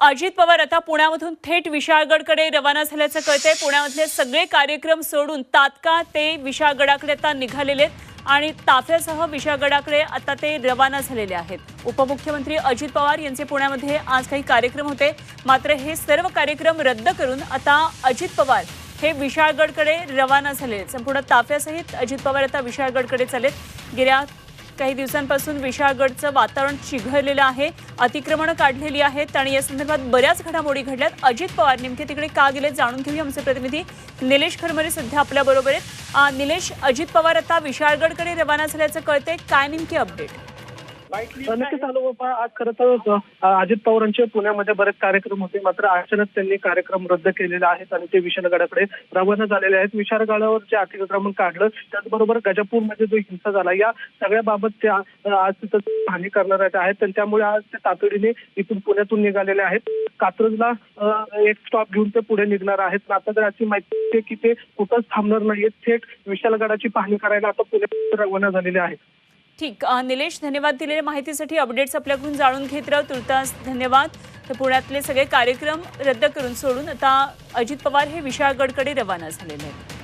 अजित पवार आता पुण्यामधून थेट विशाळगडकडे रवाना झाल्याचं कळतंय. पुण्यामधले सगळे कार्यक्रम सोडून तात्काळ ते विशाळगडाकडे आता निघालेले आहेत आणि ताफ्यासह विशाळगडाकडे आता ते रवाना झालेले आहेत. उपमुख्यमंत्री अजित पवार यांचे पुण्यामध्ये आज काही कार्यक्रम होते. मात्र हे सर्व कार्यक्रम रद्द करून आता अजित पवार हे विशाळगडकडे रवाना झाले संपूर्ण ताफ्यासहित अजित पवार आता विशाळगडकडे चालेत गेल्या काही दिवसांपासून विशाळगडचं वातावरण चिघळलेलं आहे. अतिक्रमणं काढलेली आहेत आणि या संदर्भात बऱ्याच घडामोडी घडल्यात. अजित पवार नेमके तिकडे का गेले जाणून घेऊया आमचे प्रतिनिधी. निलेश खरमरे सध्या आपल्या बरोबर आहेत निलेश अजित पवार आता विशाळगडकडे रवाना झाल्याचं कळतंय. काय नेमकी अपडेट? नक्कीच आलो बाबा. आज खरं तर अजित पवारांचे पुण्यामध्ये बरेच कार्यक्रम होते. मात्र अचानक त्यांनी कार्यक्रम रद्द केलेले आहेत आणि ते विशाळगडाकडे रवाना झालेले आहेत. विशाळगडावर जे अतिक्रमण काढलं त्याचबरोबर गजापूरमध्ये जो हिंसा झाला या सगळ्या बाबत ते आज तिथं पाहणी करणार आहेत. आणि त्यामुळे आज ते तातडीने इथून पुण्यातून निघालेले आहेत. कात्रजला एक स्टॉप घेऊन ते पुढे निघणार आहेत. आता तर अशी माहिती आहे की ते कुठंच थांबणार नाहीयेत थेट विशाळगडाची पाहणी करायला आता पुण्यात रवाना झालेले आहेत. ठीक. निलेश धन्यवाद दिलेल्या माहितीसाठी अपडेट्स आपल्याकडून जाणून घेत राहू. तुर्तास धन्यवाद. तर पुण्यातले सगळे कार्यक्रम रद्द करून सोडून आता अजित पवार हे विशाळगडकडे रवाना झालेले आहेत.